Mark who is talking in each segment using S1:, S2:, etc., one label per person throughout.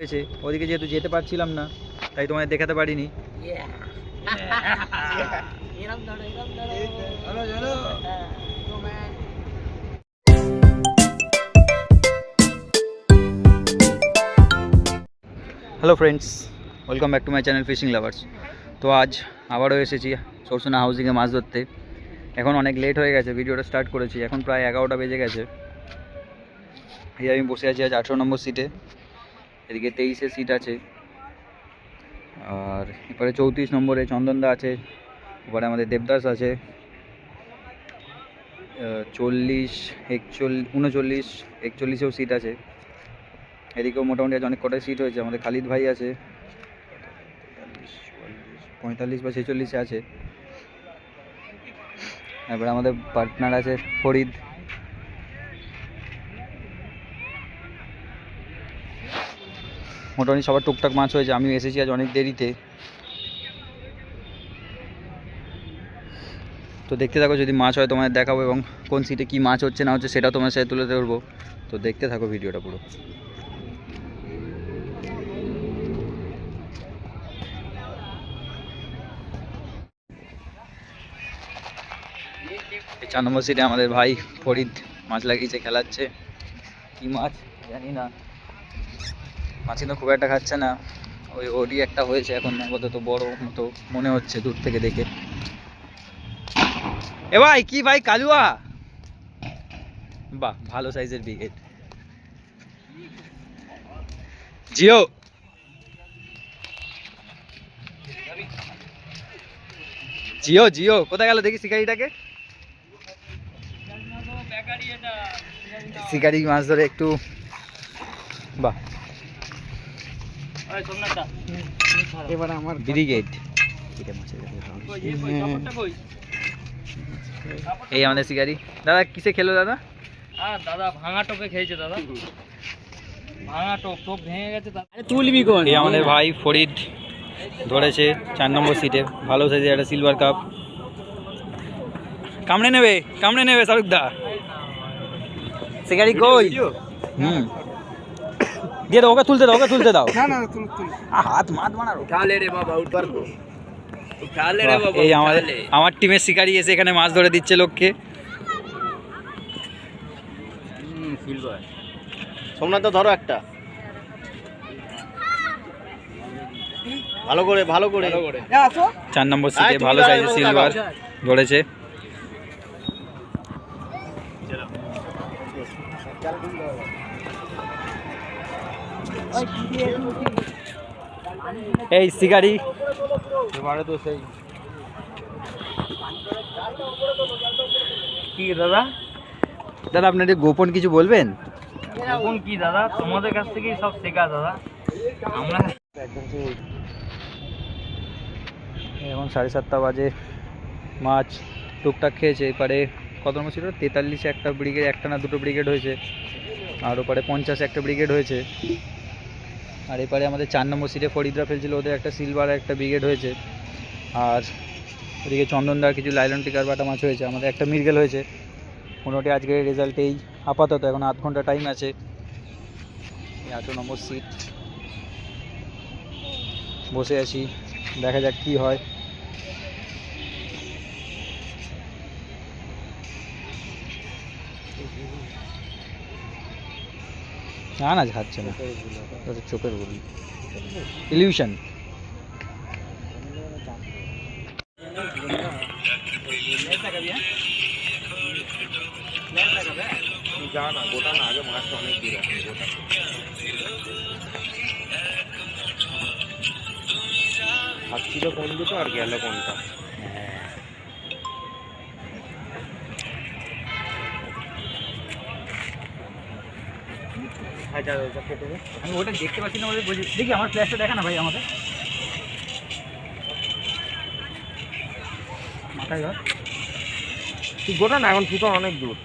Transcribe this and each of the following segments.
S1: হয়েছে ওদিকে যেহেতু যেতে পারছিলাম না তাই তোমায় দেখাতে পারিনি।
S2: হ্যাঁ,
S1: hello friends welcome back to my channel fishing lovers তো আজ আবারও এসেছি সরসোনা হাউজিংয়ে মাছ ধরতে। এখন অনেক লেট হয়ে গেছে ভিডিওটা স্টার্ট করেছি। এখন প্রায় এগারোটা বেজে গেছে। এই আমি বসে আছি আজ আঠেরো নম্বর সিটে এদিকে তেইশে সিট আছে। আর এবারে চৌত্রিশ নম্বরে চন্দনদা আছে এবারে আমাদের দেবদাস আছে। চল্লিশ একচল্লিশ উনচল্লিশ, একচল্লিশেও সিট আছে। এদিকেও মোটামুটি আজ অনেক কটাই সিট হয়েছে, আমাদের খালিদ ভাই আছে। পঁয়তাল্লিশ বা ছেচল্লিশে আছে। এবারে আমাদের পার্টনার আছে ফরিদ। মোটামুটি সবার টুকটাক মাছ হয়েছে, আমিও এসেছি আজ অনেক দেরিতে। তো দেখতে থাকো যদি মাছ হয় তোমাদের দেখাবো এবং কোন সিটে কি মাছ হচ্ছে না হচ্ছে সেটা তোমার সাথে তুলে ধরবো। তো দেখতে থাকো ভিডিওটা পুরো। চার নম্বর সিটে আমাদের ভাই ফরিদ মাছ লাগিয়েছে, খেলাচ্ছে। কি মাছ? জানি না। মাছ কিন্তু খুব একটা খাচ্ছে না। ওই ওডি একটা হয়েছে এখন, আপাতত বড় মতো মনে হচ্ছে দূর থেকে দেখে। এ ভাই, কি ভাই, কালুয়া? বাহ, ভালো সাইজের ব্রিগেড জিও। জিও জিও, কোথায় গেল দেখি শিকারিটাকে? শিকারি মাছ ধরে একটু, বাহ।
S2: এবার আমার
S1: ব্রিগেড এই আমাদের শিকারি। দাদা কিসে খেলো দাদা?
S2: আর দাদা ভাঙা টোপে খেয়েছে দাদা। ভাঙা টোপ টোপ ভেঙে গেছে তুলবি কোন?
S1: এই আমাদের ভাই ফরিদ ধরেছে চার নম্বর সিটে ভালো সাইজের একটা সিলভার কাপ কামড়ে নেবে কামড়ে নেবে শাহরুখ দা। শিকারি কই? হুম। দিয়ে দাও ওকে তুলতে দাও ওকে তুলতে দাও।
S2: না না তুল তুল
S1: হাত মাত মানারো
S2: উঠালে রে বাবা উঠবার তো। উঠালে রে বাবা
S1: এই আমাদের আমার টিমের শিকারি এসে এখানে মাছ ধরে দিচ্ছে লোককে।
S3: সোমনাথ তো ধরো একটা। ভালো করে ভালো করে।
S1: চার নম্বর সিটে ভালো সাইজের সিলভার ধরেছে। এই শিকারি
S3: এবারে তো সেই।
S2: কি দাদা?
S1: দাদা আপনাদের গোপন কিছু বলবেন?
S2: এখন কি দাদা? তোমাদের কাছ থেকেই সব শেখা দাদা। আমরা
S1: এখন সাড়ে সাতটা বাজে। মাছ টুকটাক খেয়েছে। এপারে কত নম্বর ছিল তেতাল্লিশে একটা ব্রিগেড একটা না দুটো ব্রিগেড হয়েছে। আর ওপারে পঞ্চাশে একটা ব্রিগেড হয়েছে। আর এপারে আমাদের চার নম্বর সিটে ফরিদরা ফেলছিল, ওদের একটা সিলভার একটা ব্রিগেড হয়েছে। আর ওদিকে চন্দনদার কিছু লাইলন টিকার বাটা মাছ হয়েছে, আমাদের একটা মির্গেল হয়েছে। মোটামুটি আজকের রেজাল্ট এই আপাতত, এখন আধ ঘণ্টা টাইম আছে। আঠেরো নম্বর সিট বসে আছি, দেখা যাক কি হয়। না না ঝাড়ছে না। ওটা চোখের বলি ইলিউশন
S3: যা না গোটা না আগে মাছটা অনেক দূর গোটা। কোন দুটো আর গেল কোনটা?
S1: আমি ওটা দেখতে পাচ্ছি না বলে বলছি দেখি আমার ফ্ল্যাশটা দেখা না ভাই আমাদের মাথায় ধর।
S3: তুই গোটা না, এখন সুতো অনেক দূর।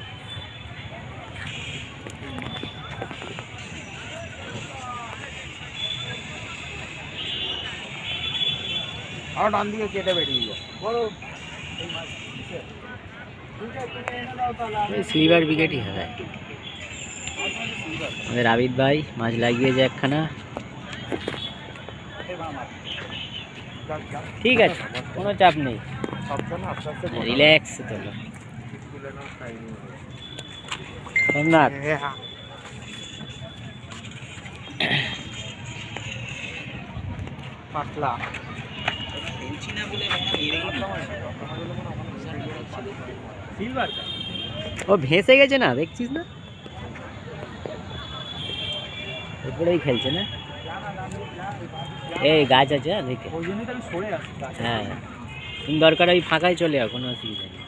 S3: আর ডান দিকে কেটে বেরিয়ে যায়
S2: সিলভার ব্রিগেডই হয়। আমাদের আবিদ ভাই মাছ লাগিয়েছে একখানা ঠিক আছে কোনো চাপ নেই। রিল্যাক্স তোলো। সোমনাথ
S1: পাতলা
S2: ও ভেসে গেছে না দেখছিস না উপরেই খেলছে না? এই গাছ আছে হ্যাঁ, দেখে। হ্যাঁ তুমি দরকার ওই ফাঁকায় চলে যাও কোনো অসুবিধা নেই।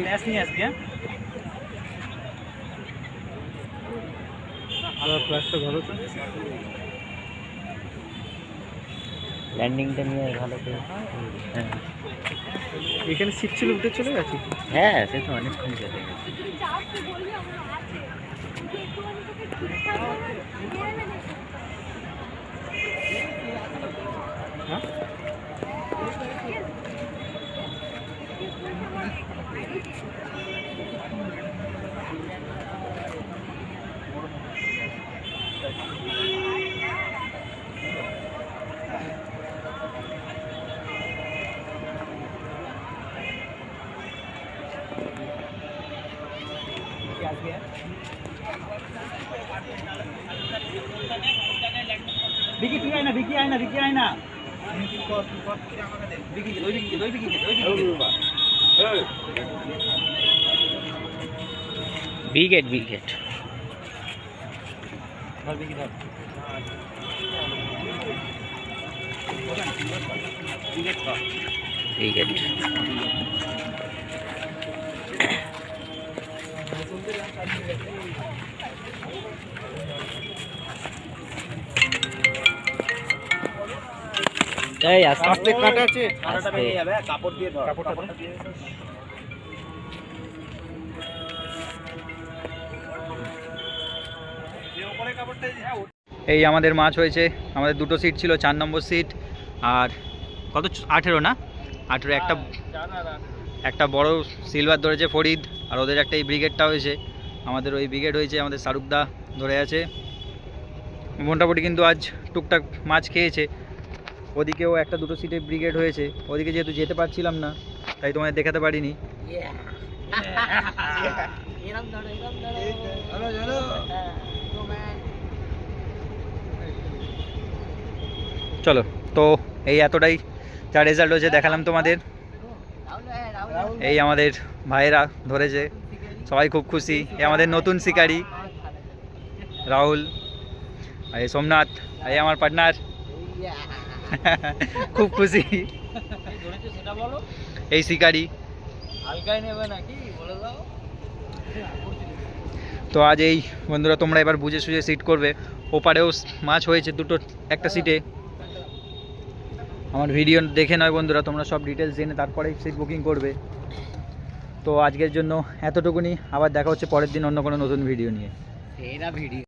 S1: ফ্ল্যাশ নিয়ে আসবি হ্যাঁ? ভালো তো?
S2: ল্যান্ডিংটা নিয়ে ভালো করে। হ্যাঁ।
S1: এখানে সিট ছিল উঠে চলে গেছে?
S2: হ্যাঁ সে তো অনেকক্ষণ চলে গেছে।
S1: বিকি আয় না বিকি আয় না।
S2: বিগেট বিগেট।
S1: ধর
S2: বিগেট। এই আস্তে আস্তে
S1: কাটা আছে।
S2: আস্তে।
S1: যাবে কাপড় দিয়ে ধর। কাপড়টা এই আমাদের মাছ হয়েছে। আমাদের দুটো সিট ছিল চার নম্বর সিট আর কত আঠেরো না? আঠেরো একটা একটা বড় সিলভার ধরেছে ফরিদ আর ওদের একটা এই ব্রিগেডটা হয়েছে। আমাদের ওই ব্রিগেড হয়েছে আমাদের শাহরুখদা ধরে আছে। মোটামুটি কিন্তু আজ টুকটাক মাছ খেয়েছে। ওদিকেও একটা দুটো সিটে ব্রিগেড হয়েছে। ওদিকে যেহেতু যেতে পারছিলাম না তাই তোমাদের দেখাতে পারিনি। চলো তো এই এতটাই যা রেজাল্ট হয়েছে দেখালাম তোমাদের। এই আমাদের ভাইয়েরা ধরেছে সবাই খুব খুশি। এই আমাদের নতুন শিকারি রাহুল আর এই সোমনাথ আর এই আমার পার্টনার খুব খুশি। এই শিকারি। তো আজ এই বন্ধুরা তোমরা এবার বুঝে সুঝে সিট করবে। ওপারেও মাছ হয়েছে দুটো একটা সিটে। আমার ভিডিও দেখে নয় বন্ধুরা তোমরা সব ডিটেলস জেনে তারপরেই সিট বুকিং করবে। তো আজকের জন্য এতটুকুনি আবার দেখা হচ্ছে পরের দিন অন্য কোনো নতুন ভিডিও নিয়ে।
S2: ভিডিও